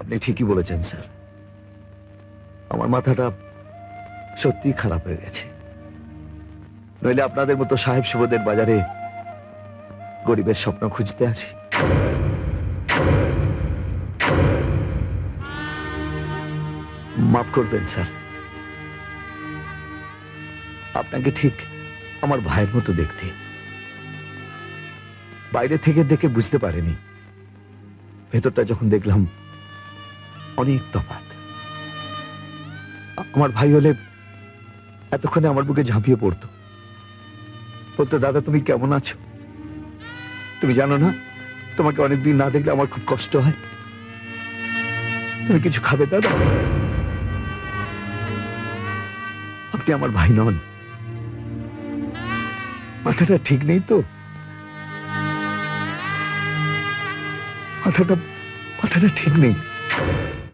আপনি ঠিকই বলেছেন, স্যার। আমার মাথাটা সত্যিই খারাপ হয়ে গেছে। নইলে আপনাদের মতো সাহেব সুবোদের বাজারে গরিবের স্বপ্ন খুঁজতে আছি মাফ করবেন, স্যার। আপনাকে ঠিক আমার ভাইয়ের মতো দেখতে। বাইরে থেকে দেখে বুঝতে পারেনি। ভেতরটা যখন দেখলাম অনেক তফাৎ আমার ভাই হলে এতক্ষণে আমার বুকে ঝাঁপিয়ে পড়তো। বলতো, দাদা, তুমি কেমন আছো? তুমি জানো না, তোমাকে অনেকদিন না দেখলে আমার খুব কষ্ট হয়। তুমি কিছু খাবে, দাদা? আপনি আমার ভাই নন। মাথাটা ঠিক নেই তো? মাথাটা মাথাটা ঠিক নেই।